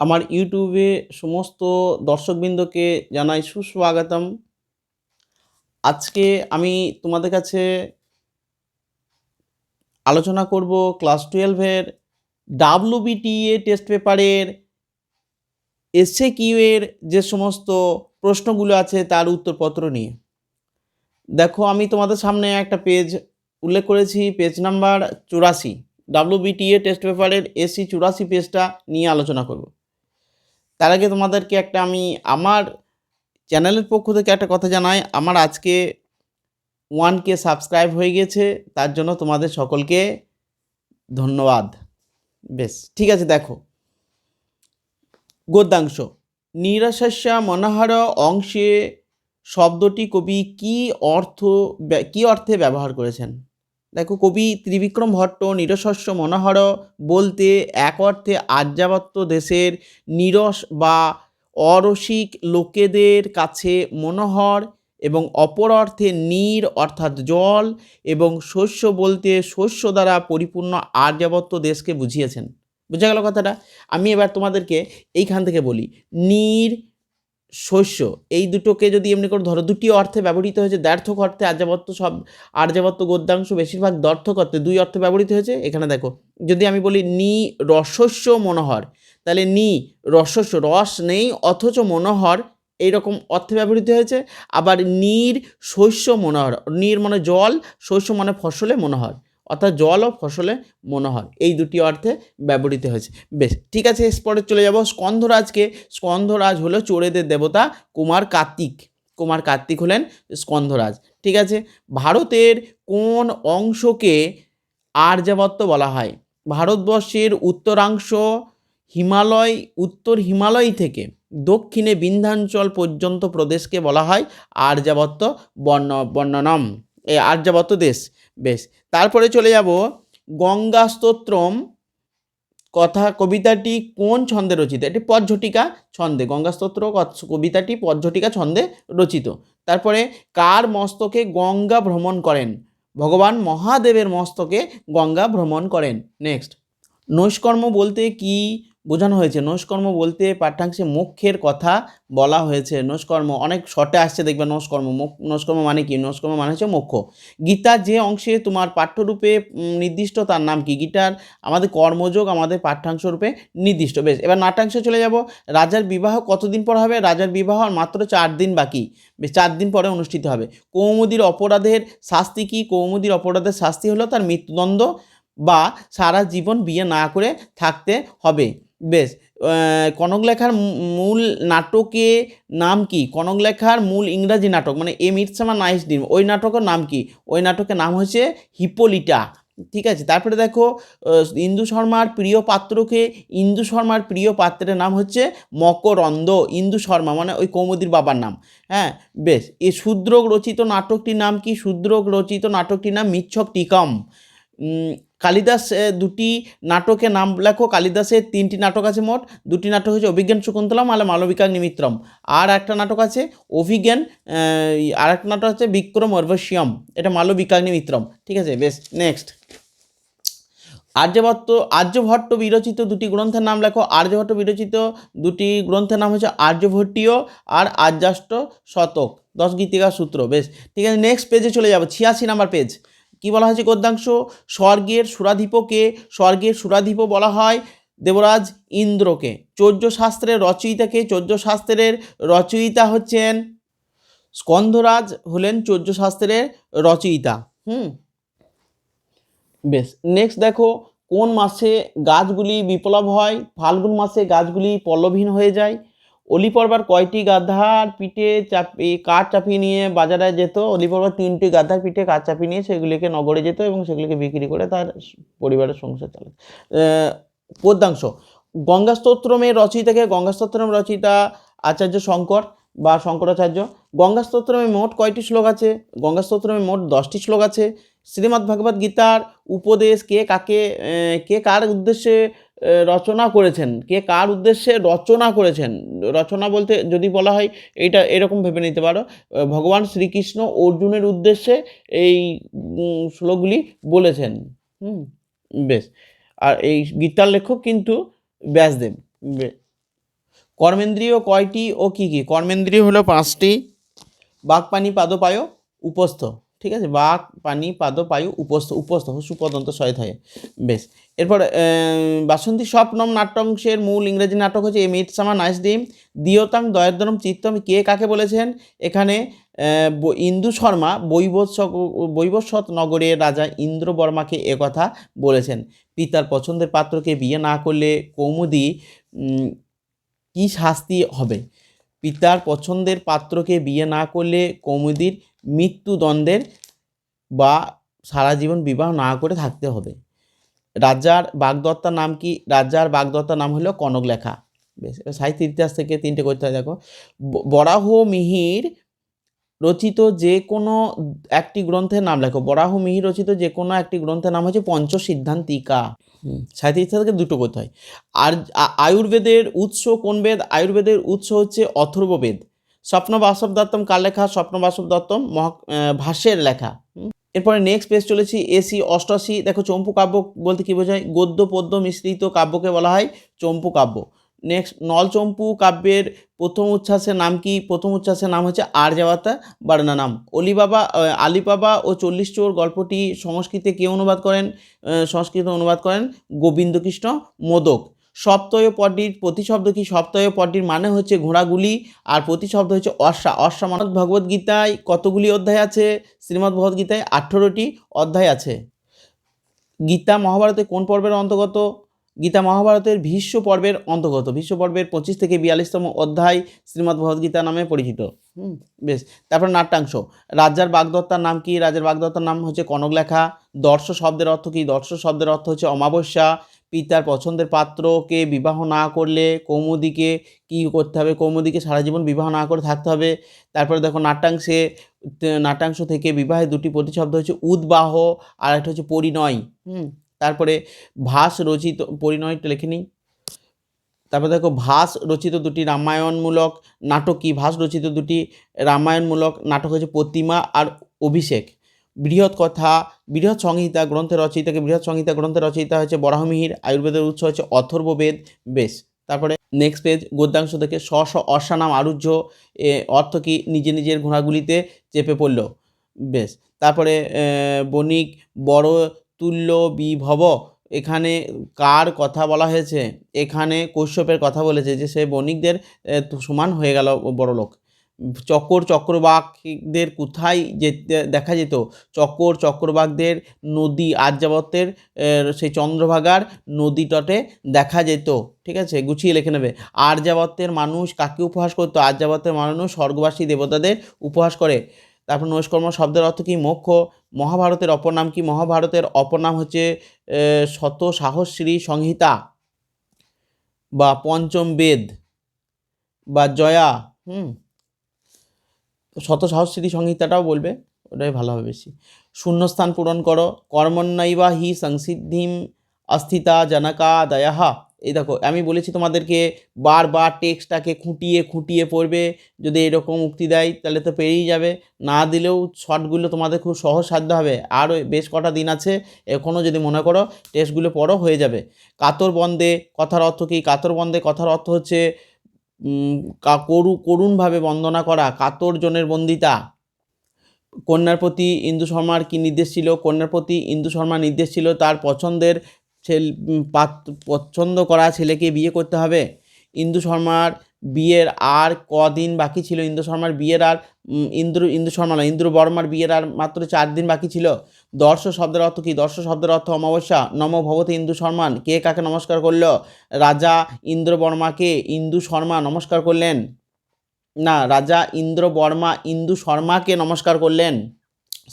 আমার ইউটিউবে সমস্ত দর্শকবৃন্দকে জানাই সুস্বাগতম। আজকে আমি তোমাদের কাছে আলোচনা করব ক্লাস টুয়েলভের ডাব্লুবিটিএ টেস্ট পেপারের এসএ কিউ এর যে সমস্ত প্রশ্নগুলো আছে তার উত্তরপত্র নিয়ে। দেখো, আমি তোমাদের সামনে একটা পেজ উল্লেখ করেছি, পেজ নাম্বার চুরাশি। ডাব্লুবিটিএ টেস্ট পেপারের এসি চুরাশি পেজটা নিয়ে আলোচনা করব। তার আগে তোমাদেরকে একটা আমি আমার চ্যানেলের পক্ষ থেকে একটা কথা জানাই। আমার আজকে ওয়ান কে সাবস্ক্রাইব হয়ে গেছে, তার জন্য তোমাদের সকলকে ধন্যবাদ। বেশ, ঠিক আছে, দেখো। গদ্যাংশ নিরাশস্যা মনোহর অংশে শব্দটি কবি কি অর্থ কি অর্থে ব্যবহার করেছেন? দেখো কবি ত্রিবিক্রম ভট্ট নিরশস্য মনোহর বলতে এক অর্থে আর্যাবত্ত দেশের নিরস বা অরসিক লোকেদের কাছে মনোহর এবং অপর অর্থে নীর অর্থাৎ জল এবং শস্য বলতে শস্য দ্বারা পরিপূর্ণ আর্যাবত্ত দেশকে বুঝিয়েছেন। বোঝা গেল কথাটা? আমি এবার তোমাদেরকে এইখান থেকে বলি। নীর শস্য, এই দুটোকে যদি এমনি করে ধরো, দুটি অর্থে ব্যবহৃত হয়েছে দ্ব্যর্থক অর্থে আর্যাবত্ত সব আর্যাবত্ত গদ্যাংশ বেশিরভাগ দর্থক অর্থে দুই অর্থে ব্যবহৃত হয়েছে, এখানে দেখো, যদি আমি বলি নি রসস্য মনোহর, তাহলে নি রসস্য, রস নেই অথচ মনোহর, এইরকম অর্থে ব্যবহৃত হয়েছে, আবার নীর শস্য মনোহর, নীর মানে জল, শস্য মানে ফসলে মনোহর। অর্থাৎ জল ও ফসলে মনোহর। এই দুটি অর্থে ব্যবহৃত হয়েছে। বেশ, ঠিক আছে, এরপরে চলে যাব স্কন্ধরাজকে। স্কন্ধরাজ হলো চোরেদের দেবতা কুমার কার্তিক। কুমার কার্তিক হলেন স্কন্ধরাজ। ঠিক আছে, ভারতের কোন অংশকে আর্যাবত্ত বলা হয়? ভারতবর্ষের উত্তরাংশ হিমালয়, উত্তর হিমালয় থেকে দক্ষিণে বিন্ধ্যাঞ্চল পর্যন্ত প্রদেশকে বলা হয় আর্যাবত্ত বর্ণ, বর্ণনম। এই আর্যাবত্ত দেশ। বেশ, তারপরে চলে যাব গঙ্গা স্তোত্রম কথা, কবিতাটি কোন ছন্দে রচিত? এটি পদঝটিকা ছন্দে গঙ্গা স্তোত্র কথ- কবিতাটি পদঝটিকা ছন্দে রচিত। তারপরে, কার মস্তকে গঙ্গা ভ্রমণ করেন? ভগবান মহাদেবের মস্তকে গঙ্গা ভ্রমণ করেন। নেক্সট। নৈষ্কর্ম বলতে কি? বোঝানো হয়েছে। নৈষ্কর্ম বলতে পাঠ্যাংশে মোক্ষের কথা বলা হয়েছে। নৈষ্কর্ম অনেক শর্টে আসছে, দেখবে নৈষ্কর্ম মোক্ষ- নৈষ্কর্ম মানে কি? নৈষ্কর্ম মানে হচ্ছে মোক্ষ। গীতার যে অংশে তোমার পাঠ্যরূপে নির্দিষ্ট, তার নাম কি? গীতার আমাদের কর্মযোগ আমাদের পাঠ্যাংশ রূপে নির্দিষ্ট। বেশ, এবার নাটাংশে চলে যাব। রাজার বিবাহ কতদিন পর হবে? রাজার বিবাহ আর মাত্র চার দিন বাকি। বেশ, চার দিন পরে অনুষ্ঠিত হবে। কৌমুদির অপরাধের শাস্তি কি? কৌমুদির অপরাধের শাস্তি হলো তার মৃত্যুদণ্ড বা সারা জীবন বিয়ে না করে থাকতে হবে। বেশ কনকলেখার মূল নাটকে নাম কি? কনকলেখার মূল ইংরাজি নাটক মানে এ মিটসামা নাইস ডিম, ওই নাটকের নাম কি? ওই নাটকের নাম হচ্ছে হিপোলিটা, ঠিক আছে? তারপরে দেখো ইন্দু শর্মার প্রিয় পাত্রকে, ইন্দু শর্মার প্রিয় পাত্রের নাম হচ্ছে মকরন্দ, ইন্দু শর্মা মানে ওই কৌমুদির বাবার নাম হ্যাঁ? বেশ, এ শূদ্রক রচিত নাটকটির নাম কি? শূদ্রক রচিত নাটকটির নাম মিচ্ছক টিকম কালিদাস দুটি নাটকে নাম লেখো। কালিদাসের তিনটি নাটক আছে মোট। দুটি নাটক হচ্ছে অভিজ্ঞান শকুন্তলম আর মালবিকা নিমিত্রম আর একটা নাটক আছে অভিজ্ঞান আর একটা নাটক আছে বিক্রম অর্বশিয়ম। এটা মালবিকা নিমিত্রম ঠিক আছে, বেশ, নেক্সট। আর্যভট্ট আর্যভট্ট বিরচিত দুটি গ্রন্থের নাম লেখো। আর্যভট্ট বিরচিত দুটি গ্রন্থের নাম হচ্ছে আর্যভট্টীয় আর আর্যাষ্ট শতক। দশ গীতিকা সূত্র, বেশ। ঠিক আছে নেক্সট পেজে চলে যাব। ছিয়াশি নাম্বার পেজ কি বলা হয়েছে গদ্যাংশ? স্বর্গের সুরাধিপকে, স্বর্গের সুরাধিপ বলা হয় দেবরাজ ইন্দ্রকে। চৌর্য শাস্ত্রের রচয়িতাকে চৌর্য শাস্ত্রের রচয়িতা হচ্ছেন স্কন্ধরাজ হলেন চৌর্য শাস্ত্রের রচয়িতা। হুম। বেশ নেক্সট দেখো, কোন মাসে গাছগুলি বিপ্লব হয়? ফাল্গুন মাসে গাছগুলি পল্লবহীন হয়ে যায়। অলি পর্বার কয়টি গাধার পিঠে চাপি কাঠ চাপিয়ে নিয়ে বাজারে যেত? অলি পর্বার তিনটি গাধার পিঠে কাঠ চাপিয়ে নিয়ে সেগুলিকে নগরে যেত এবং সেগুলিকে বিক্রি করে তার পরিবারের সংসার চালাত। আহ, পদ্যাংশ গঙ্গাস্তোত্রমের রচয়িতাকে গঙ্গাস্তোত্রম রচয়িতা আচার্য শঙ্কর বা শঙ্করাচার্য। গঙ্গাস্তোত্রমে মোট কয়টি শ্লোক আছে? গঙ্গাস্তোত্রমে মোট দশটি শ্লোক আছে। শ্রীমদ্ ভগবদ গীতার উপদেশ কে কাকে কে কার উদ্দেশ্যে রচনা করেছেন। কে কার উদ্দেশ্যে রচনা করেছেন? রচনা বলতে যদি বলা হয়, এইটা এরকম ভেবে নিতে পারো। ভগবান শ্রীকৃষ্ণ অর্জুনের উদ্দেশ্যে এই শ্লোকগুলি বলেছেন। হুম, বেশ। আর এই গীতার লেখক কিন্তু ব্যাসদেব। কর্মেন্দ্রিয় কয়টি ও কি কি? কর্মেন্দ্রীয় হলো পাঁচটি। বাঘ পানি পাদপায়, উপস্থ। ঠিক আছে? বাঘ, পানি পাদপায়ু উপস্থ উপস্থ, সুপদন্ত সহিত হয়। বেশ। এরপর বাসন্তী স্বপ্নম নাট্যাংশের মূল ইংরেজি নাটক হচ্ছে এ মিট সামা নাইস ডিম দিয়তাং দয়দ্রম চিত্তম, কে কাকে বলেছেন? এখানে ইন্দু শর্মা বৈবৎস বৈবস্বত নগরের রাজা ইন্দ্র বর্মাকে একথা বলেছেন। পিতার পছন্দের পাত্রকে বিয়ে না করলে কৌমুদি কি শাস্তি হবে? পিতার পছন্দের পাত্রকে বিয়ে না করলে কৌমুদির মৃত্যুদণ্ডের বা সারা জীবন বিবাহ না করে থাকতে হবে। রাজার বাগদত্তার নাম কি? রাজার বাগদত্তার নাম হলো কনকলেখা। বেশ সাহিত্য ইতিহাস থেকে তিনটে করতে হয়, দেখো। বরাহ মিহির রচিত যে কোনো একটি গ্রন্থের নাম লেখো। বরাহ মিহির রচিত যে কোনো একটি গ্রন্থের নাম হচ্ছে পঞ্চ ইতিহাস থেকে দুটো করতে হয়। আর আয়ুর্বেদের উৎস কোন বেদ? আয়ুর্বেদের উৎস হচ্ছে অথর্ববেদ। স্বপ্ন বাসব দত্তম কার লেখা? স্বপ্ন বাসব দত্তম মহা ভাষ্যের লেখা। এরপরে নেক্সট পেজ চলেছি, এসি অষ্টআশি। দেখো চম্পু কাব্য বলতে কী বোঝায়? গদ্য, পদ্য মিশ্রিত কাব্যকে বলা হয় চম্পু কাব্য। নেক্সট নলচম্পু কাব্যের প্রথম উচ্ছ্বাসের নাম কি? প্রথম উচ্ছ্বাসের নাম হচ্ছে আর্যাবাতা বার্না নাম। অলিবাবা আলিবাবা ও চল্লিশ চোর গল্পটি সংস্কৃতে কে অনুবাদ করেন? সংস্কৃতে অনুবাদ করেন গোবিন্দকৃষ্ণ মোদক। সপ্তয় পদটির প্রতিশব্দ কি? সপ্তয় পদটির মানে হচ্ছে ঘোড়াগুলি আর প্রতিশব্দ হচ্ছে অশ্বা। অশ্বা মানে ভগবদ গীতায় কতগুলি অধ্যায় আছে? শ্রীমদ্ ভগবদ গীতায় আঠেরোটি অধ্যায় আছে। গীতা মহাভারতে কোন পর্বের অন্তর্গত? গীতা মহাভারতের ভীষ্ম পর্বের অন্তর্গত, ভীষ্ম পর্বের পঁচিশ থেকে বিয়াল্লিশতম অধ্যায় শ্রীমদ্ ভগবদ্গীতা নামে পরিচিত। হুম, বেশ। তারপর নাট্যাংশ। রাজার বাগদত্তার নাম কি? রাজার বাগদত্তার নাম হচ্ছে কনকলেখা দর্শ শব্দের অর্থ কি? দর্শ শব্দের অর্থ হচ্ছে অমাবস্যা। পিতার পছন্দের পাত্রকে বিবাহ না করলে কৌমুদিকে কি করতে হবে? কৌমুদিকে সারা জীবন বিবাহ না করে থাকতে হবে। তারপরে দেখো নাট্যাংশে, নাট্যাংশ থেকে বিবাহের দুটি প্রতিশব্দ হচ্ছে উদ্বাহ, আর একটা হচ্ছে পরিণয়। হুম তারপরে ভাস রচিত পরিণয়টা লিখে নিই। তারপরে দেখো, ভাস রচিত দুটি রামায়ণমূলক নাটক কি? ভাস রচিত দুটি রামায়ণমূলক নাটক হচ্ছে প্রতিমা আর অভিষেক। বৃহৎ কথা, বৃহৎ সংহিতা গ্রন্থের রচয়িতাকে বৃহৎ সংহিতা গ্রন্থের রচয়িতা হচ্ছে বরাহমিহির, আয়ুর্বেদের উৎস হচ্ছে অথর্ববেদ বেশ। তারপরে নেক্সট পেজ গদ্যাংশ থেকে স স অশ্বানাম আরুহ্য অর্থ কি? নিজে নিজের ঘোড়াগুলিতে চেপে পড়ল, বেশ। তারপরে বণিক, বড় তুল্য বিভব। এখানে কার কথা বলা হয়েছে? এখানে কশ্যপের কথা বলেছে যে সে বণিকদের সমান হয়ে গেল বড় লোক চক্কর চক্রবাকদের কোথায় যেতে দেখা যেত? চক্কর চক্রবাকদের নদী আর্যাবত্যের আহ, সেই চন্দ্রভাগার নদী তটে দেখা যেত। ঠিক আছে? গুছিয়ে লেখে নেবে। আর্যাবত্যের মানুষ কাকে উপহাস করতো? আর্যাবত্যের মানুষ স্বর্গবাসী দেবতাদের উপহাস করে। তারপর নৈষ্কর্ম শব্দের অর্থ কি? মোক্ষ। মহাভারতের অপর নাম কি? মহাভারতের অপর নাম হচ্ছে শত সাহস্রী সংহিতা বা পঞ্চম বেদ বা জয়া, হুম? শত সাহস্রী সংহিতাটাও বলবে, ওটাই ভালো হবে বেশি। শূন্যস্থান পূরণ করো। কর্মণ্যৈবা হি সংসিদ্ধিম অস্থিতা জনকা দয়াহা এই দেখো, আমি বলেছি তোমাদেরকে বারবার টেক্সটটাকে খুঁটিয়ে খুঁটিয়ে পড়বে, যদি এরকম উক্তি দেয় তাহলে তো পেরিয়ে যাবে, না দিলেও শর্টগুলো তোমাদের খুব সহজ সাধ্য হবে। আরও বেশ কটা দিন আছে এখনও যদি মনে করো টেস্টগুলো পড়ো হয়ে যাবে। কাতর বন্দে কথার অর্থ কী? কাতর বন্দে কথার অর্থ হচ্ছে করু, করুণভাবে বন্দনা করা, কাতর জনের বন্দিতা। কন্যার প্রতি ইন্দু শর্মার কী নির্দেশ ছিল? কন্যার প্রতি ইন্দু শর্মার নির্দেশ ছিল তার পছন্দের ছেল পছন্দ করা ছেলেকে বিয়ে করতে হবে। ইন্দু শর্মার বিয়ের আর কদিন বাকি ছিল। ইন্দু শর্মার বিয়ের আর ইন্দ্র, ইন্দু শর্মা না, ইন্দ্র বর্মার বিয়ের আর মাত্র চার দিন বাকি ছিল। দর্শ শব্দের অর্থ কী? দর্শ শব্দের অর্থ অমাবস্যা। নম ভবতে ইন্দু শর্মান কে কাকে নমস্কার করল? রাজা ইন্দ্র বর্মাকে ইন্দু শর্মা নমস্কার করলেন? না, রাজা ইন্দ্র বর্মা ইন্দু শর্মাকে নমস্কার করলেন।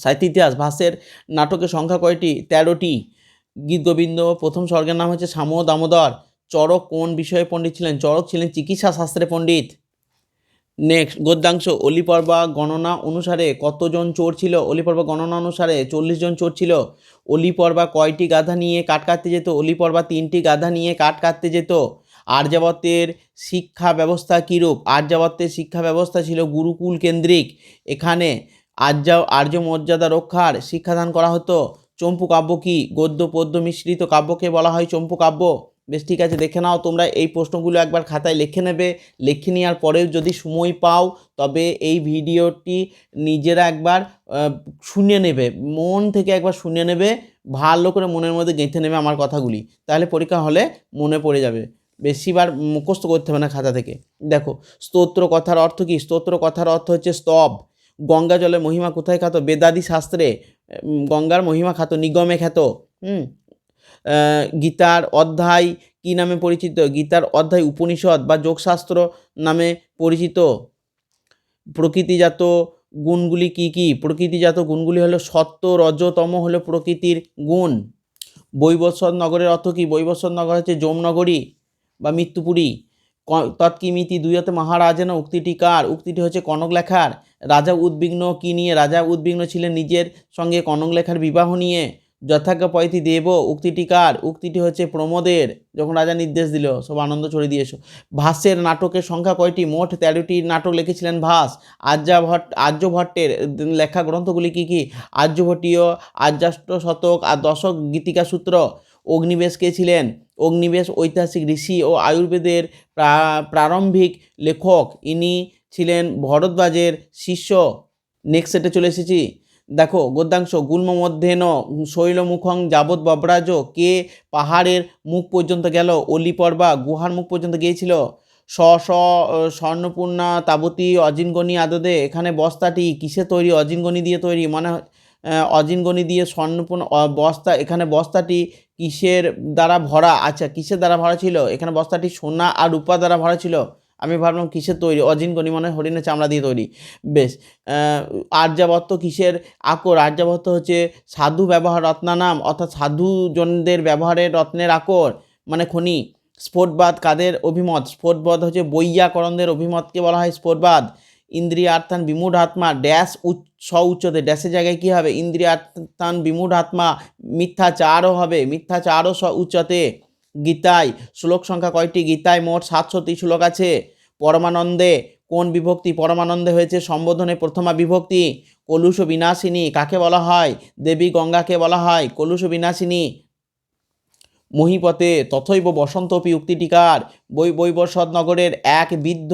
সাহিত্য ইতিহাস ভাষের নাটকের সংখ্যা কয়টি? তেরোটি। গীত গোবিন্দ, প্রথম স্বর্গের নাম হচ্ছে শ্যাম দামোদর। চরক কোন বিষয়ে পণ্ডিত ছিলেন? চরক ছিলেন চিকিৎসা শাস্ত্রে পণ্ডিত। নেক্সট গদ্যাংশ, অলিপর্বা গণনা অনুসারে কতজন চোর ছিল? অলিপর্বা গণনা অনুসারে চল্লিশ জন চোর ছিল। অলিপর্বা কয়টি গাধা নিয়ে কাঠ কাটতে যেত? অলিপর্বা তিনটি গাধা নিয়ে কাঠ কাটতে যেত। আর্যাবত্যের শিক্ষা ব্যবস্থা কীরূপ? আর্যাবত্যের শিক্ষা ব্যবস্থা ছিল গুরুকুল কেন্দ্রিক। এখানে আর্য আর্য মর্যাদা রক্ষার শিক্ষাদান করা হতো। চম্পু কাব্য কি? গদ্য, পদ্য মিশ্রিত কাব্যকে বলা হয় চম্পু কাব্য? বেশ ঠিক আছে, দেখে নাও, তোমরা এই প্রশ্নগুলো একবার খাতায় লিখে নেবে। লিখে নেওয়ার পরেও যদি সময় পাও, তবে এই ভিডিওটি নিজেরা একবার শুনে নেবে। মন থেকে একবার শুনে নেবে, ভালো করে মনের মধ্যে গেঁথে নেবে আমার কথাগুলি। তাহলে পরীক্ষা হলে মনে পড়ে যাবে। বেশিবার মুখস্থ করতে হবে না খাতা থেকে। দেখো, স্তোত্র কথার অর্থ কি? স্তোত্র কথার অর্থ হচ্ছে স্তব। গঙ্গা জলের মহিমা কোথায় খ্যাত? বেদাদি শাস্ত্রে। গঙ্গার মহিমা খ্যাত, নিগমে খ্যাত, হুম? গীতার অধ্যায় কি নামে পরিচিত? গীতার অধ্যায়, উপনিষদ বা যোগশাস্ত্র নামে পরিচিত। প্রকৃতিজাত গুণগুলি কি কি? প্রকৃতিজাত গুণগুলি হলো সত্য, রজতম হলো প্রকৃতির গুণ। বৈবস্বত নগরের অর্থ কি? বৈবস্বত নগর হচ্ছে যমনগরী বা মৃত্যুপুরী তৎকিমিতি দুইয়তে মহারাজেন উক্তিটি কার? উক্তিটি হচ্ছে কনক লেখার। রাজা উদ্বিগ্ন কি নিয়ে? রাজা উদ্বিগ্ন ছিলেন নিজের সঙ্গে কনক লেখার বিবাহ নিয়ে। যথাজ্ঞ পয়তি দেব, উক্তিটি কার? উক্তিটি হচ্ছে প্রমোদের, যখন রাজা নির্দেশ দিল, সব আনন্দ ছড়িয়ে দিয়ে এসো। ভাষ্যের নাটকের সংখ্যা কয়টি? মোট তেরোটি নাটক লিখেছিলেন ভাস। আর্যাভট্ট আর্যভট্টের লেখা গ্রন্থগুলি কি কি? আর্যভট্টীয়, আর্যাষ্ট শতক আর দশক গীতিকা সূত্র। অগ্নিবেশ কে ছিলেন? অগ্নিবেশ ঐতিহাসিক ঋষি ও আয়ুর্বেদের প্রা- প্রারম্ভিক লেখক। ইনি ছিলেন ভরদ্বাজের শিষ্য। নেক্সট সেটে চলে এসেছি। দেখো, গদ্যাংশ গুল্ম মধ্যেন শৈলমুখং যাবৎ বব্রাজ, কে পাহাড়ের মুখ পর্যন্ত গেল? অলি পর্বা গুহার মুখ পর্যন্ত গিয়েছিল? স স, স্বর্ণপূর্ণা, তাবতী, অজিনগণি আদদে, এখানে বস্তাটি কিসে তৈরি? অজিনগণি দিয়ে তৈরি। মানে অজিনগণি দিয়ে স্বর্ণপূর্ণ বস্তা, এখানে বস্তাটি কিসের দ্বারা ভরা? আচ্ছা কিসের দ্বারা ভরা ছিল? এখানে বস্তাটি সোনা আর রূপা দ্বারা ভরা ছিল। আমি ভাবলাম কিসের তৈরি? অজিনগণি মানে হরিণের চামড়া দিয়ে তৈরি। বেশ আর্যাবর্ত কিসের আকর? আর্যাবর্ত হচ্ছে সাধু ব্যবহার রত্নানাম অর্থাৎ সাধুজনদের ব্যবহারের রত্নের আকর মানে খনি। স্ফোটবাদ কাদের অভিমত? স্ফোটবাদ হচ্ছে বৈয়াকরণদের অভিমতকে বলা হয় স্ফোটবাদ। ইন্দ্রিয়ার্থান বিমূঢ় আত্মা, ড্যাশ উচ্চ উচ্চতে। ড্যাশের জায়গায় কী হবে? ইন্দ্রিয়ার্থান বিমূঢ় আত্মা, মিথ্যাচারও হবে, মিথ্যাচারও স উচ্চতে। গীতায়। শ্লোক সংখ্যা কয়টি? গীতায় মোট সাতশোটি শ্লোক আছে। পরমানন্দে কোন বিভক্তি পরমানন্দে হয়েছে? সম্বোধনে প্রথমা বিভক্তি, কলুষ বিনাশিনী, কাকে বলা হয়? দেবী গঙ্গাকে বলা হয়। কলুষ বিনাশিনী মহিপথে তথৈব বসন্তপি উক্তিটিকার বৈ বৈবর্ষদ নগরের এক বৃদ্ধ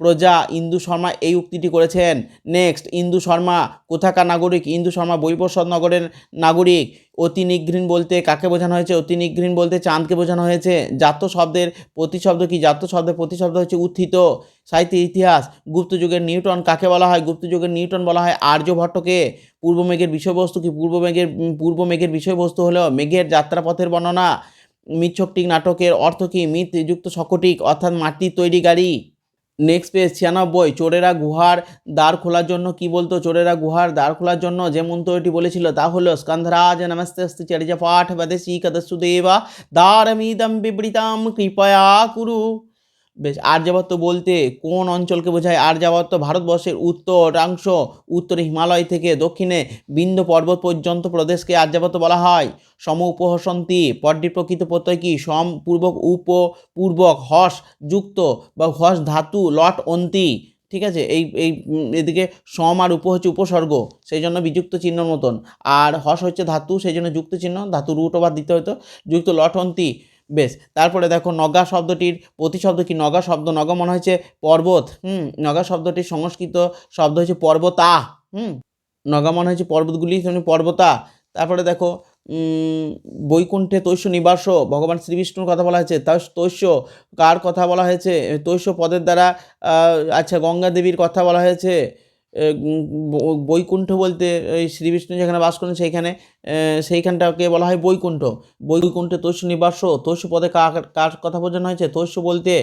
প্রজা ইন্দু শর্মা এই উক্তিটি করেছেন। নেক্সট, ইন্দু শর্মা কোথাকার নাগরিক? ইন্দু শর্মা বৈবর্ষদ নগরের নাগরিক। অতি নিঘ্রিন বলতে কাকে বোঝানো হয়েছে? অতি নিঘ্রিন বলতে চাঁদকে বোঝানো হয়েছে। জাত শব্দের প্রতিশব্দ কি? জাত শব্দের প্রতিশব্দ হচ্ছে উত্থিত। সাহিত্যের ইতিহাস, গুপ্ত যুগের নিউটন কাকে বলা হয়? গুপ্ত যুগের নিউটন বলা হয় আর্যভট্টকে পূর্ব মেঘের বিষয়বস্তু কি? পূর্ব মেঘের পূর্ব মেঘের বিষয়বস্তু হলো মেঘের যাত্রাপথের বর্ণনা। মিথ্যকটিক নাটকের অর্থ কি? মিথ যুক্ত সকটিক অর্থাৎ মাটির তৈরি গাড়ি। নেক্সট পেজ ছিয়ানব্বই, চোরেরা গুহার দ্বার খোলার জন্য কি বলতো? চোরেরা গুহার দ্বার খোলার জন্য যে মন্ত্রটি বলেছিল তা হলো, স্কন্ধরাজ নমস্তে চারিজা পাঠ বদেশি কদস্যুদেবা দ্বারমিদম বিবৃতাম কৃপয়া কুরু। বেশ আর্যাবর্ত বলতে কোন অঞ্চলকে বোঝায়? আর্যাবর্ত ভারতবর্ষের উত্তরাংশ, উত্তরে হিমালয় থেকে দক্ষিণে বিন্ধ্য পর্বত পর্যন্ত প্রদেশকে আর্যাবর্ত বলা হয়। সম উপহসন্তি পদটি প্রকৃত প্রত্যয় কি? সম, পূর্বক উপ, পূর্বক হস, যুক্ত বা হস ধাতু, লট, অন্তি। ঠিক আছে? এই এই এদিকে সম আর উপ হচ্ছে উপসর্গ সেই জন্য বিযুক্ত চিহ্ন মতন। আর হস হচ্ছে ধাতু সেই জন্য যুক্ত চিহ্ন, ধাতু রুট ওভার দিতে হতো যুক্ত লট, অন্তি বেশ, তারপরে দেখো নগা শব্দটির প্রতিশব্দ কি? নগা শব্দ, নগা মনে হচ্ছে পর্বত, হুম? নগা শব্দটির সংস্কৃত শব্দ হচ্ছে পর্বতা, হুম? নগা মনে হয়েছে পর্বতগুলি পর্বতা। তারপরে দেখো বৈকুণ্ঠে তৈশ্য নিবাস ভগবান শ্রীবিষ্ণুর কথা বলা হয়েছে তার তৈশ্য কার কথা বলা হয়েছে? তৈশ্য পদের দ্বারা আচ্ছা গঙ্গা দেবীর কথা বলা হয়েছে। বৈকুণ্ঠ বলতে শ্রীবিষ্ণু যেখানে বাস করেন সেইখানে সেইখানটাকে বলা হয় বৈকুণ্ঠ। বৈকুণ্ঠে তৈশ্য নিবাস তৈশ্য পদে কার কথা বোঝানো হয়েছে? তৈশ্য বলতে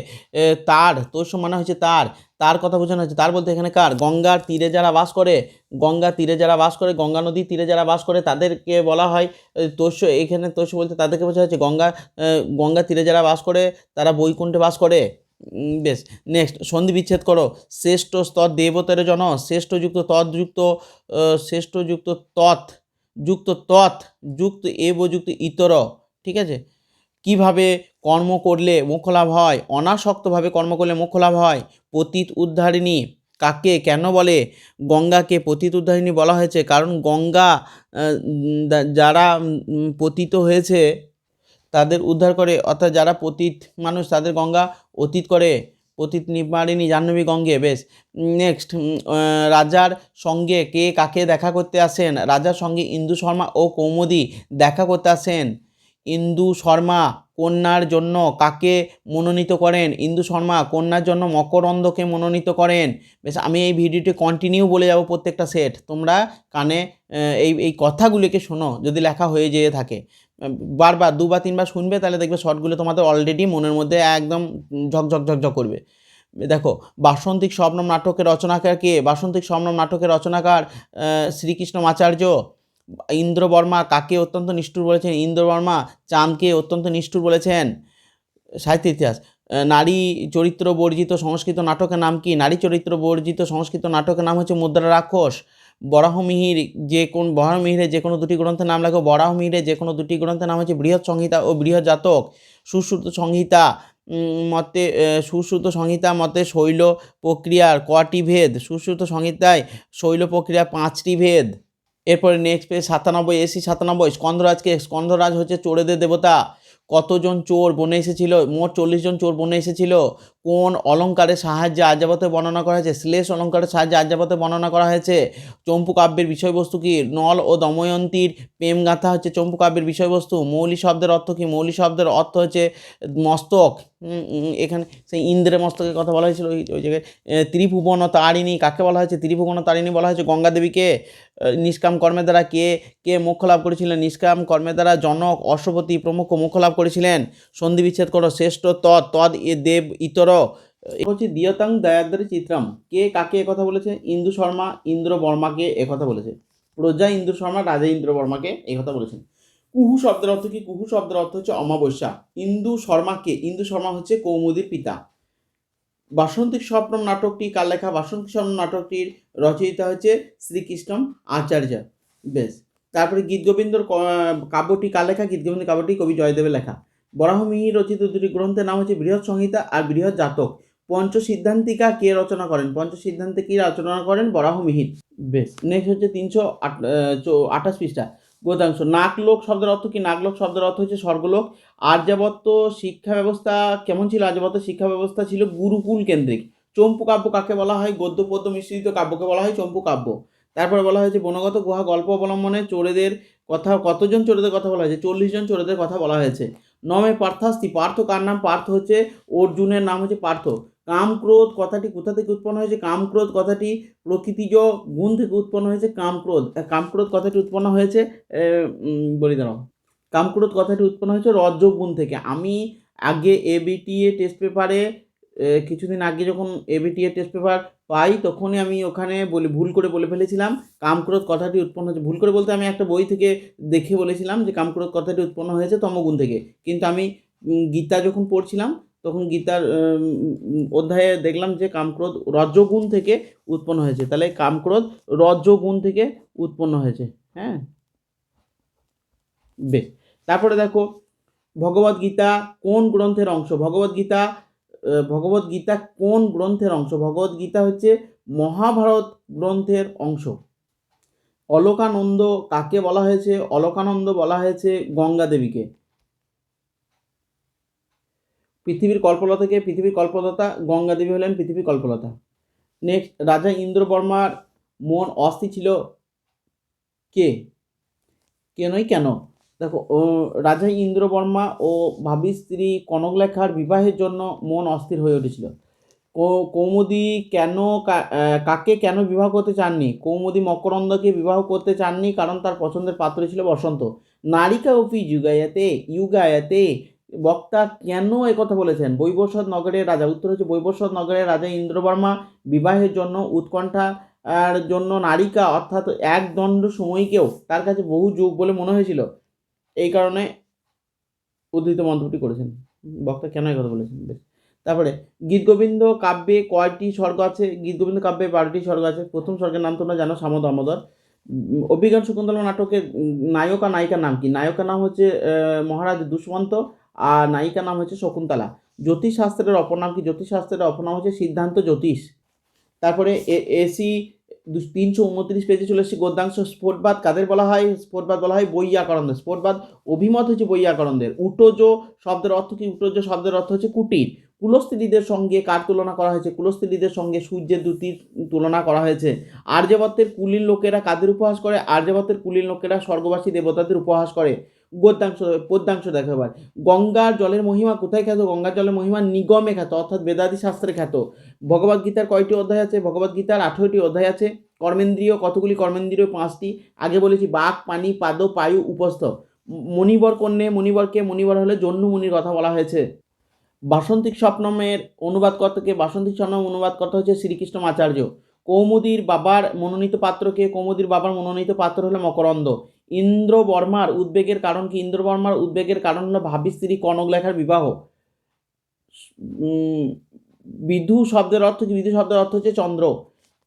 তার। তৈশ্য মানে হচ্ছে তার। তার কথা বোঝানো হয়েছে। তার বলতে এখানে কার? গঙ্গার তীরে যারা বাস করে গঙ্গা তীরে যারা বাস করে গঙ্গা নদীর তীরে যারা বাস করে তাদেরকে বলা হয় এ, তৈশ্য এখানে তৈশ্য বলতে তাদেরকে বোঝা হচ্ছে গঙ্গা গঙ্গা তীরে যারা বাস করে তারা বৈকুণ্ঠে বাস করে। বেশ। নেক্সট সন্ধি বিচ্ছেদ করো। শ্রেষ্ঠ স্তর দেবতার জন শ্রেষ্ঠযুক্ত তৎযুক্ত শ্রেষ্ঠযুক্ত তৎ, যুক্ত তৎ, যুক্ত এব, যুক্ত ইতর, ঠিক আছে? কীভাবে কর্ম করলে মোক্ষ লাভ হয়? অনাসক্তভাবে কর্ম করলে মোক্ষ লাভ হয়? পতীত উদ্ধারিণী কাকে? কেন বলে? গঙ্গাকে পতিত উদ্ধারিণী বলা হয়েছে। কারণ গঙ্গা যারা পতিত হয়েছে তাদের উদ্ধার করে। অর্থাৎ যারা পতিত মানুষ, তাদের গঙ্গা অতীত করে। পতিত নিবারিণী জাহ্নবী গঙ্গে। বেশ নেক্সট রাজার সঙ্গে কে কাকে দেখা করতে আসেন? রাজার সঙ্গে ইন্দু শর্মা ও কৌমুদি দেখা করতে আসেন। ইন্দু শর্মা কন্যার জন্য কাকে মনোনীত করেন? ইন্দু শর্মা কন্যার জন্য মকরন্দকে মনোনীত করেন। বেশ, আমি এই ভিডিওটি কন্টিনিউ বলে যাব প্রত্যেকটা সেট তোমরা কানে এই এই কথাগুলিকে শোনো, যদি লেখা হয়ে যেয়ে থাকে। বারবার, দুবার, তিনবার শুনবে, তাহলে দেখবে শর্টগুলো তোমাদের অলরেডি মনের মধ্যে একদম ঝকঝক ঝকঝক করবে। দেখো, বাসন্তিক স্বপ্নম নাটকের রচনাকার কে? বাসন্তিক স্বপ্নম নাটকের রচনাকার শ্রীকৃষ্ণ আচার্য। ইন্দ্র বর্মা কাকে অত্যন্ত নিষ্ঠুর বলেছেন? ইন্দ্রবর্মা চাঁদকে অত্যন্ত নিষ্ঠুর বলেছেন। সাহিত্য ইতিহাস। নারী চরিত্র বর্জিত সংস্কৃত নাটকের নাম কি? নারী চরিত্র বর্জিত সংস্কৃত নাটকের নাম হচ্ছে মুদ্রা রাক্ষস। বরাহমিহির যে কোন বরাহমিহিরের যে কোনো দুটি গ্রন্থের নাম লেখো। বরাহমিহিরের যে কোনো দুটি গ্রন্থের নাম হচ্ছে বৃহৎ সংহিতা ও বৃহৎ জাতক। সুশ্রুত সংহিতা মতে সুশ্রুত সংহিতা মতে শৈল প্রক্রিয়ার কটি ভেদ? সুশ্রুত সংহিতায় শৈল প্রক্রিয়া পাঁচটি ভেদ। এরপরে নেক্সট পেজ সাতানব্বই, এসি সাতানব্বই স্কন্দরাজকে স্কন্দরাজ হচ্ছে চোরেদের দেবতা। কতজন চোর বনে এসেছিল, মোট চল্লিশ জন চোর বনে এসেছিল, কোন অলঙ্কারের সাহায্যে আর্যাবতে বর্ণনা করা হয়েছে, শ্লেষ অলঙ্কারের সাহায্যে আর্যাবতে বর্ণনা করা হয়েছে, চম্পু কাব্যের বিষয়বস্তু কি, নল ও দময়ন্তীর প্রেমগাথা হচ্ছে চম্পু কাব্যের বিষয়বস্তু, মৌলি শব্দের অর্থ কি, মৌলি শব্দের অর্থ হচ্ছে মস্তক এখানে সেই ইন্দ্রের মস্তকের কথা বলা হয়েছিল, ওই জায়গায় ত্রিভুবন তারিণী কাকে বলা হয়েছে ত্রিভুবন তারিণী বলা হয়েছে গঙ্গা দেবীকে নিষ্কাম কর্মের দ্বারা কে কে মোক্ষ লাভ করেছিলেন? নিষ্কাম কর্মের দ্বারা জনক, অশ্বপতি প্রমুখ মোক্ষ লাভ করেছিলেন। সন্ধি বিচ্ছেদ করো, শ্রেষ্ঠ তৎ তদ এ দেব ইতর। হচ্ছে দিয়তাং দয়াদ্রি চিত্রাম। কে কাকে কথা বলেছে? ইন্দু শর্মা, ইন্দ্র বর্মাকে একথা বলেছে। প্রজা ইন্দু শর্মা, রাজা ইন্দ্র বর্মাকে একথা বলেছেন। কুহু শব্দের অর্থ কি? কুহু শব্দের অর্থ হচ্ছে অমাবস্যা। ইন্দু শর্মাকে, ইন্দু শর্মা হচ্ছে কৌমুদীর পিতা। বাসন্তিক স্বপ্নম নাটকটি, কার লেখা? বাসন্তী স্বপ্নম নাটকটির রচয়িতা হচ্ছে শ্রীকৃষ্ণম আচার্য। বেশ। তারপরে গীতগোবিন্দর ক- কাব্যটি কার লেখা? গীতগোবিন্দ কাব্যটি কবি জয়দেবের লেখা। বরাহমিহি রচিত দুটি গ্রন্থের নাম হচ্ছে বৃহৎ সংহিতা আর বৃহৎ জাতক। পঞ্চ সিদ্ধান্তিকা কে রচনা করেন? পঞ্চ সিদ্ধান্তে সিদ্ধান্তিকা রচনা করেন? বরাহমিহির। বেশ। নেক্সট হচ্ছে তিনশো আট আঠাশ পৃষ্ঠা। গদ্যাংশ। নাকলোক শব্দের অর্থ কি? নাকলোক শব্দের অর্থ হচ্ছে স্বর্গলোক। আর্যাবত্ত শিক্ষা ব্যবস্থা কেমন ছিল? আর্যাবত্ত শিক্ষা ব্যবস্থা ছিল গুরুকুল কেন্দ্রিক। চম্পু কাব্য কাকে বলা হয়? গদ্য পদ্য মিশ্রিত কাব্যকে বলা হয় চম্পু কাব্য। তারপরে বলা হয়েছে বনগত গুহা, গল্প অবলম্বনে চোরেদের কথা, কতজন চোরেদের কথা বলা হয়েছে? চল্লিশ জন চোরেদের কথা বলা হয়েছে। নমে পার্থাস্তি, পার্থ কার নাম? পার্থ হচ্ছে অর্জুনের নাম হচ্ছে পার্থ। কাম ক্রোধ কথাটি কোথা থেকে উৎপন্ন হয়েছে? কাম ক্রোধ কথাটি প্রকৃতিজ গুণ থেকে উৎপন্ন হয়েছে কাম ক্রোধ কাম ক্রোধ কথাটি উৎপন্ন হয়েছে বলি দাঁড়াও। কামক্রোধ কথাটি উৎপন্ন হয়েছে রজ্জগুণ থেকে। আমি আগে এবিটিএ টেস্ট পেপারে কিছুদিন আগে যখন এবিটিএ টেস্ট পেপার পাই, তখনই আমি ওখানে বলে, ভুল করে বলে ফেলেছিলাম, কামক্রোধ কথাটি উৎপন্ন হয়েছে। ভুল করে বলতে আমি একটা বই থেকে দেখে বলেছিলাম যে কামক্রোধ কথাটি উৎপন্ন হয়েছে তমগুণ থেকে। কিন্তু আমি গীতা যখন পড়ছিলাম তখন গীতার অধ্যায়ে দেখলাম যে কামক্রোধ রজ্জগুণ থেকে উৎপন্ন হয়েছে। তাহলে কামক্রোধ রজ্জগুণ থেকে উৎপন্ন হয়েছে। হ্যাঁ? বেশ। তারপরে দেখো ভগবদ গীতা কোন গ্রন্থের অংশ? ভগবদ গীতা ভগবদ গীতা কোন গ্রন্থের অংশ? ভগবদ গীতা হচ্ছে মহাভারত গ্রন্থের অংশ। অলোকানন্দ কাকে বলা হয়েছে? অলোকানন্দ বলা হয়েছে গঙ্গা দেবীকে। পৃথিবীর কল্পলতা পৃথিবীর কল্পলতা, গঙ্গা দেবী হলেন পৃথিবীর কল্পলতা। নেক্সট রাজা ইন্দ্রবর্মার মন অস্থির ছিল কে? কেনই কেন? দেখো রাজা ইন্দ্রবর্মা ও ভাবি স্ত্রী কনকলেখার বিবাহের জন্য মন অস্থির হয়ে উঠেছিল। কৌ- কৌমুদি কেন কা- কাকে কেন বিবাহ করতে চাননি? কৌমুদি মকরন্দকে বিবাহ করতে চাননি কারণ তার পছন্দের পাত্র ছিল বসন্ত। নারিকা অফি যুগায়াতে, ইউগায়াতে বক্তা কেন কথা বলেছেন? বৈবস্বত নগরের রাজা। উত্তর হচ্ছে বৈবস্বত নগরের রাজা ইন্দ্রবর্মা বিবাহের জন্য উৎকণ্ঠা আর জন্য নারিকা অর্থাৎ এক দণ্ড সময়কেও তার কাছে বহু যুগ বলে মনে হয়েছিল। এই কারণে উদ্ধৃত মন্তব্যটি করেছেন। বক্তা কেন কথা বলেছেন? বেশ। তারপরে গীতগোবিন্দ কাব্যে কয়টি স্বর্গ আছে? গীতগোবিন্দ কাব্যে বারোটি স্বর্গ আছে। প্রথম স্বর্গের নাম তোমরা জানো দামোদর। উম, অভিজ্ঞান শকুন্তলা নাটকের নায়ক আর নায়িকার নাম কি? নায়কের নাম হচ্ছে মহারাজ দুষ্মন্ত আর নায়িকার নাম হচ্ছে শকুন্তলা। জ্যোতিষশাস্ত্রের অপর নাম কি? জ্যোতিষশাস্ত্রের অপর নাম হচ্ছে সিদ্ধান্ত জ্যোতিষ। তারপরে এসি তিনশো উনত্রিশ পেজে চলে এসেছি গদ্যাংশ স্ফোটবাদ। কাদের বলা হয়? স্ফোটবাদ বলা হয় বৈয়াকরণদের। স্ফোটবাদ অভিমত হচ্ছে বৈয়াকরণদের। উটোজ শব্দের অর্থ কি? উটোজ শব্দের অর্থ হচ্ছে কুটির। কুলস্ত্রীদের সঙ্গে কার তুলনা করা হয়েছে? কুলস্ত্রীদের সঙ্গে সূর্যের দুটির তুলনা করা হয়েছে। আর্যবত্তের কুলির লোকেরা কাদের উপহাস করে? আর্যবত্তের কুলির লোকেরা স্বর্গবাসী দেবতাদের উপহাস করে। গদ্যাংশ, পদ্যাংশ দেখো এবার গঙ্গার জলের মহিমা কোথায় খ্যাত? গঙ্গার জলের মহিমা নিগমে খ্যাত, অর্থাৎ বেদাদি শাস্ত্রে খ্যাত। ভগবদ গীতার কয়টি অধ্যায় আছে? ভগবদ গীতার আঠেরোটি অধ্যায় আছে। কর্মেন্দ্রীয়, কতগুলি কর্মেন্দ্রীয়? পাঁচটি। আগে বলেছি, বাক, পানি, পাদ, পায়ু, উপস্থ। মণিবর কন্যে মণিবরকে মণিবর হলে জন্নু মুনির কথা বলা হয়েছে। বাসন্তিক স্বপ্নমের অনুবাদকর্তাকে, বাসন্তিক স্বপ্নম অনুবাদকর্তা হচ্ছে শ্রীকৃষ্ণ আচার্য। কৌমুদির বাবার মনোনীত পাত্রকে কৌমুদির বাবার মনোনীত পাত্র হলো মকরন্দ। ইন্দ্র বর্মার উদ্বেগের কারণ কি? ইন্দ্রবর্মার উদ্বেগের কারণ হলো ভাবি স্ত্রী কনক লেখার বিবাহ বিধু শব্দের অর্থ কি? বিধু শব্দের অর্থ হচ্ছে চন্দ্র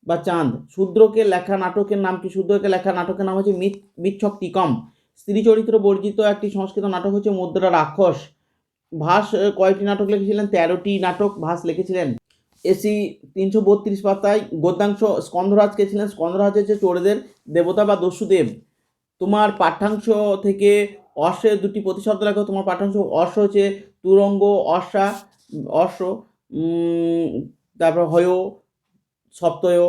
বা চাঁদ। শূদ্রকে লেখা নাটকের নাম কি? শূদ্রকে লেখা নাটকের নাম হচ্ছে মিথ মিথ্যক্তিকম স্ত্রী চরিত্র বর্জিত একটি সংস্কৃত নাটক হচ্ছে মুদ্রা রাক্ষস। ভাস কয়টি নাটক লিখেছিলেন, তেরোটি নাটক ভাস লিখেছিলেন। এসি তিনশো বত্রিশ পাতায় গদ্যাংশ স্কন্ধরাজ কে ছিলেন? স্কন্ধরাজ হচ্ছে চোরদের দেবতা বা দস্যুদেব। তোমার পাঠ্যাংশ থেকে অশ্বের দুটি প্রতিশব্দ লেখো তোমার পাঠ্যাংশ অশ্ব হচ্ছে তুরঙ্গ, অশ্বা, অশ্ব তারপর হয়, সপ্তয়।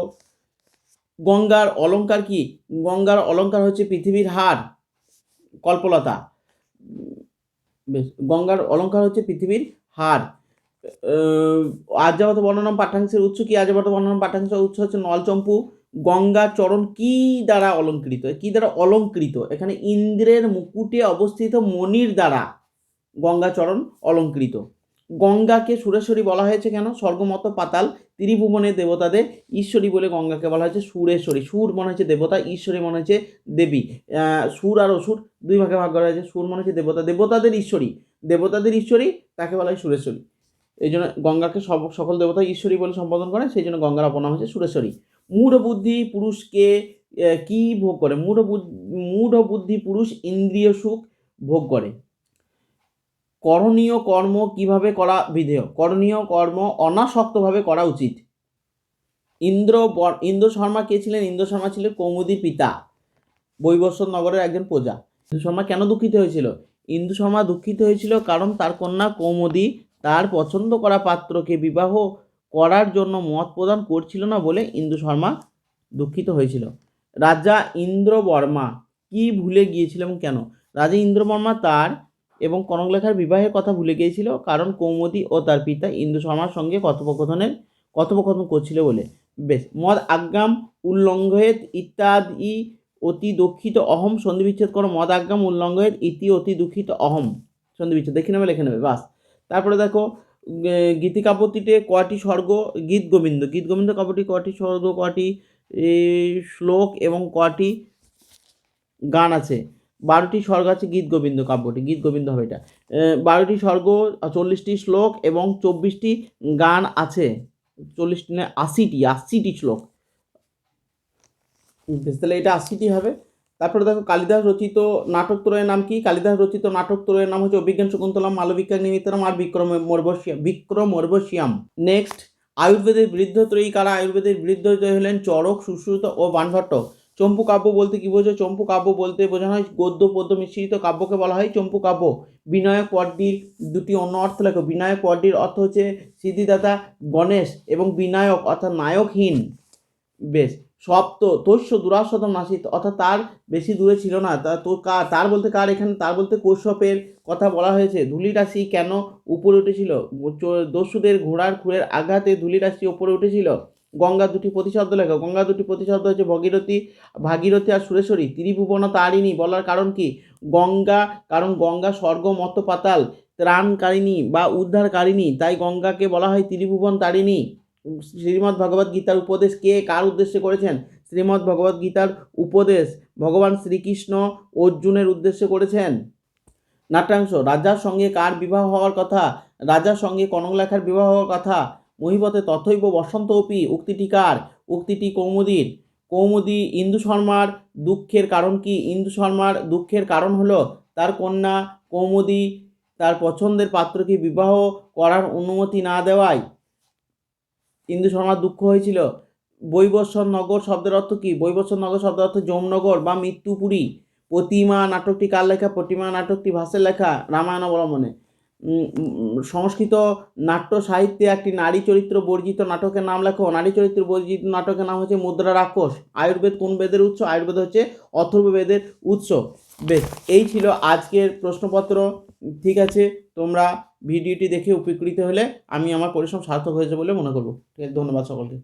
গঙ্গার অলঙ্কার কি? গঙ্গার অলঙ্কার হচ্ছে পৃথিবীর হার, কল্পলতা। বেশ, গঙ্গার অলঙ্কার হচ্ছে পৃথিবীর হার। আর্যাবত বর্ণনাম পাঠ্যাংশের উৎস কি? আর্যাবত বর্ণনাম পাঠ্যাংশের উৎস হচ্ছে নলচম্পু। গঙ্গা চরণ কি দ্বারা অলঙ্কৃত? কি দ্বারা অলঙ্কৃত? এখানে ইন্দ্রের মুকুটে অবস্থিত মনির দ্বারা গঙ্গাচরণ অলঙ্কৃত। গঙ্গাকে সুরেশ্বরী বলা হয়েছে কেন? স্বর্গমত পাতাল ত্রিভুবনের দেবতাদের ঈশ্বরী বলে গঙ্গাকে বলা হয়েছে সুরেশ্বরী। সুর মনে হচ্ছে দেবতা, ঈশ্বরী মনে হচ্ছে দেবী। সুর আর অসুর দুই ভাগে ভাগ করা হয়েছে। সুর মনে হচ্ছে দেবতা, দেবতাদের ঈশ্বরী। দেবতাদের ঈশ্বরী তাকে বলা হয় সুরেশ্বরী। এই জন্য গঙ্গাকে সব, সকল দেবতা ঈশ্বরী বলে সম্বোধন করে, সেই জন্য গঙ্গার অপনাম হচ্ছে সুরেশ্বরী। মূঢ় বুদ্ধি পুরুষকে কি ভোগ করে? মূঢ় মূঢ় বুদ্ধি পুরুষ ইন্দ্রিয় সুখ ভোগ করে। করণীয় কর্ম কীভাবে করা বিধেয়? করণীয় কর্ম অনাসক্তভাবে করা উচিত। ইন্দ্র ইন্দ্র শর্মা কে ছিলেন? ইন্দ্র শর্মা ছিলেন কৌমুদীর পিতা বৈবস্বত নগরের একজন প্রজা। ইন্দু শর্মা কেন দুঃখিত হয়েছিল? ইন্দু শর্মা দুঃখিত হয়েছিল কারণ তার কন্যা কৌমুদী তার পছন্দ করা পাত্রকে বিবাহ করার জন্য মত প্রদান করছিল না বলে ইন্দু শর্মা দুঃখিত হয়েছিল। রাজা ইন্দ্র বর্মা কি ভুলে গিয়েছিল এবং কেন? রাজা ইন্দ্র বর্মা তার এবং কনকলেখার বিবাহের কথা ভুলে গিয়েছিল কারণ কৌমুদী ও তার পিতা ইন্দু শর্মার সঙ্গে কথোপকথনের কথোপকথন করছিল বলে। বেশ, মদ আজ্ঞাম উল্লঙ্ঘেত ইত্যাদি অতি দুঃখিত অহম সন্ধি বিচ্ছেদ করো। মদ আজ্ঞাম উল্লঙ্ঘেত ইতি অতি দুঃখিত অহম সন্ধি বিচ্ছেদ। দেখে নেবে, লেখে নেবে। বাস, তারপরে দেখো গে- গীতিকাব্যটিতে কয়টি স্বর্গ? গীত গোবিন্দ। গীত গোবিন্দ কাব্যটি কয়টি স্বর্গ, কয়টি শ্লোক এবং কয়টি গান আছে? বারোটি স্বর্গ আছে গীত গোবিন্দ কাব্যটি। গীত গোবিন্দ হবে এটা। বারোটি স্বর্গ, চল্লিশটি শ্লোক এবং চব্বিশটি গান আছে। চল্লিশটি না, আশিটি আশিটি শ্লোক। তাহলে এটা আশিটি হবে। তারপরে দেখো কালিদাস রচিত নাটক ত্রয়ের নাম কি? কালিদাস রচিত নাটক ত্রয়ের নাম হচ্ছে অভিজ্ঞান শকুন্তলম মালবিকা নিমিত্তরম আর বিক্রম মর্বশিয়াম বিক্রম মর্বশিয়াম। নেক্সট আয়ুর্বেদের বৃদ্ধত্রয়ী কারা? আয়ুর্বেদের বৃদ্ধত্রয়ী হলেন চরক সুশ্রুত ও বানভট্ট। চম্পু কাব্য বলতে কি বোঝো চম্পু কাব্য বলতে বোঝানো হয় গদ্য, পদ্য মিশ্রিত কাব্যকে বলা হয় চম্পু কাব্য। বিনয়ক পদ্মীর দুটি অন্য অর্থ লেখো। বিনায়ক পদ্মীর অর্থ হচ্ছে সিদ্ধিদাতা গণেশ এবং বিনায়ক অর্থাৎ নায়কহীন। বেশ। সপ্ত তৈশ্য দুরাশতম নাসিত, অর্থাৎ তার বেশি দূরে ছিল না। তা তো কার তার বলতে কার এখানে? তার বলতে কৌশপের কথা বলা হয়েছে। ধূলি রাশি কেন উপরে উঠেছিল? দস্যুদের ঘোড়ার খুঁড়ের আঘাতে ধূলি রাশি উপরে উঠেছিল? গঙ্গা দুটি প্রতিশব্দ লেখা। গঙ্গা দুটি প্রতিশব্দ হচ্ছে ভগীরথী, ভাগীরথী আর সুরেশ্বরী। ত্রিভুবন তারিণী বলার কারণ কি? গঙ্গা, কারণ গঙ্গা স্বর্গ মত্ত পাতাল ত্রাণকারিণী বা উদ্ধারকারিণী। তাই গঙ্গাকে বলা হয় ত্রিভুবন তারিণী। শ্রীমদ্ ভগবদ গীতার উপদেশ কে? কার উদ্দেশ্যে করেছেন? শ্রীমদ্ ভগবদ গীতার উপদেশ ভগবান শ্রীকৃষ্ণ অর্জুনের উদ্দেশ্যে করেছেন। নাট্যাংশ, রাজার সঙ্গে কার বিবাহ হওয়ার কথা? রাজার সঙ্গে কনকলেখার বিবাহ হওয়ার কথা? মহিপতে তথৈব বসন্ত অপি, উক্তিটি কার? উক্তিটি কৌমুদীর। কৌমুদী, ইন্দু শর্মার দুঃখের কারণ কি? ইন্দু শর্মার দুঃখের কারণ হলো তার কন্যা কৌমুদী তার পছন্দের পাত্রকে বিবাহ করার অনুমতি না দেওয়ায় ইন্দু শর্মার দুঃখ হয়েছিল। বৈবস্বর নগর শব্দের অর্থ কী? বৈবস্বর নগর শব্দের অর্থ যমনগর বা মৃত্যুপুরী প্রতিমা নাটকটি কার লেখা? প্রতিমা নাটকটি ভাসের লেখা রামায়ণ অবলম্বনে। সংস্কৃত নাট্য সাহিত্যে একটি নারী চরিত্র বর্জিত নাটকের নাম লেখো। নারী চরিত্র বর্জিত নাটকের নাম হচ্ছে মুদ্রা রাক্ষস। আয়ুর্বেদ কোন বেদের উৎস? আয়ুর্বেদ হচ্ছে অথর্ব বেদের উৎস। বেশ, এই ছিল আজকের প্রশ্নপত্র। ঠিক আছে, তোমরা ভিডিওটি দেখে উপকৃত হলে আমি আমার পরিশ্রম সার্থক হয়েছে বলে মনে করব। ঠিক আছে, ধন্যবাদ সকলকে।